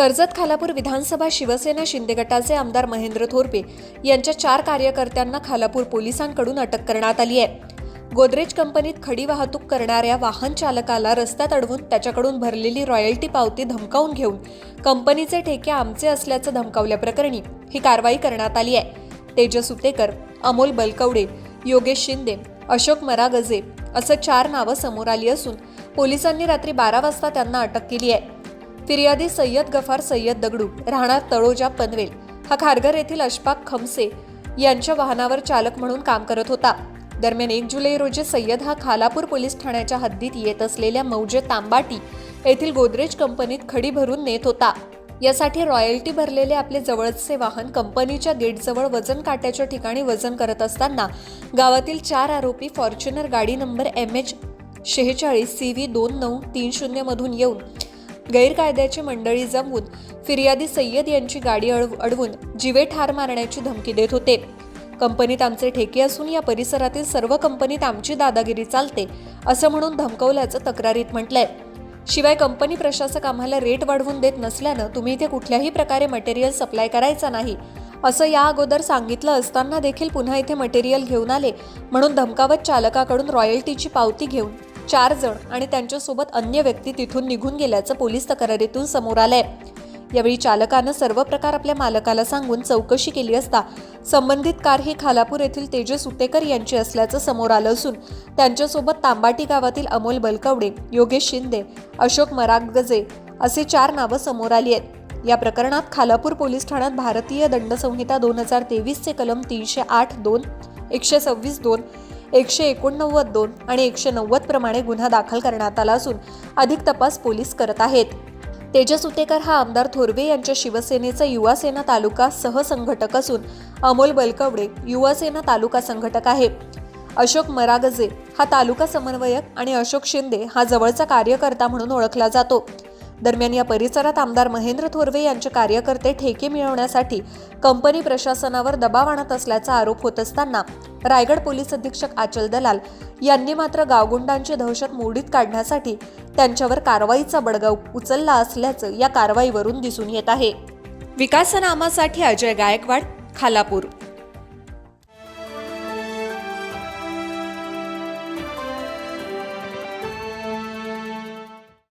कर्जत खालापूर विधानसभा शिवसेना शिंदे गटाचे आमदार महेंद्र थोरपे यांच्या चार कार्यकर्त्यांना खालापूर पोलिसांकडून अटक करण्यात आली आहे. गोदरेज कंपनीत खडी वाहतूक करणाऱ्या वाहन चालकाला रस्त्यात अडवून त्याच्याकडून भरलेली रॉयल्टी पावती धमकावून घेऊन कंपनीचे ठेके आमचे असल्याचं धमकावल्याप्रकरणी ही कारवाई करण्यात आली आहे. तेजस उतेकर अमोल बलकवडे योगेश शिंदे अशोक मरागजे असं चार नावं समोर आली असून पोलिसांनी रात्री बारा वाजता त्यांना अटक केली आहे. फिर्यादी सय्यद गफार सय्यद दगडू राहणार तळोजा पनवेल. हा खारघर येथील अशफाक खमसे यांच्या वाहनावर चालक म्हणून काम करत होता. दरम्यान एक जुलै रोजी सय्यद हा खालापूर पोलीस ठाण्याच्या हद्दीत येत असलेल्या मौजे तांबाटी येथील गोदरेज कंपनीत खडी भरून नेत होता. यासाठी रॉयल्टी भरलेले आपले जवळचे वाहन कंपनीच्या गेटजवळ वजन काट्याच्या ठिकाणी वजन करत असताना गावातील चार आरोपी फॉर्च्युनर गाडी नंबर एम एच शेहेचाळीस सी व्ही दोन नऊ तीन शून्यमधून येऊन गैरकायद्याची मंडळी जमवून फिर्यादी सय्यद यांची गाडी अडवून जिवे ठार मारण्याची धमकी देत होते. कंपनीत आमचे ठेके असून या परिसरातील सर्व कंपनीत आमची दादागिरी चालते असं म्हणून धमकवल्याचं तक्रारीत म्हटलंय. शिवाय कंपनी प्रशासक आम्हाला रेट वाढवून देत नसल्यानं तुम्ही इथे कुठल्याही प्रकारे मटेरियल सप्लाय करायचा नाही असं या अगोदर सांगितलं असताना देखील पुन्हा इथे मटेरियल घेऊन आले म्हणून धमकावत चालकाकडून रॉयल्टीची पावती घेऊन चार जण आणि त्यांच्यासोबत अन्य व्यक्ती तिथून निघून गेल्याचं पोलीस तक्रारीतून समोर आलंय. यावेळी चालकानं सर्व प्रकार आपल्या मालकाला सांगून चौकशी केली असता संबंधित कार ही खालापूर येथील तेजस उतेकर यांची असल्याचं समोर आलं असून त्यांच्यासोबत तांबाटी गावातील अमोल बलकवडे योगेश शिंदे अशोक मरागजे असे चार नावं समोर आली आहेत. या प्रकरणात खालापूर पोलीस ठाण्यात भारतीय दंडसंहिता दोन हजार तेवीसचे कलम तीनशे आठ दोन एकशे सव्वीस दोन एकशे एकोणनव्वद दोन आणि एकशे नव्वद प्रमाणे गुन्हा दाखल करण्यात आला असून अधिक तपास पोलीस करत आहेत. तेजस उतेकर हा आमदार थोरवे यांच्या शिवसेनेचा युवासेना तालुका सहसंघटक असून अमोल बलकवडे युवासेना तालुका संघटक आहे. अशोक मरागजे हा तालुका समन्वयक आणि अशोक शिंदे हा जवळचा कार्यकर्ता म्हणून ओळखला जातो. दरम्यान या परिसरात आमदार महेंद्र थोरवे यांचे कार्यकर्ते ठेके मिळवण्यासाठी कंपनी प्रशासनावर दबाव आणत असल्याचा आरोप होत असताना रायगड पोलीस अधीक्षक आचल दलाल यांनी मात्र गावगुंडांची दहशत मोडीत काढण्यासाठी त्यांच्यावर कारवाईचा बडगा उचलला असल्याचं या कारवाईवरून दिसून येत आहे. विकासनामासाठी अजय गायकवाड खालापूर.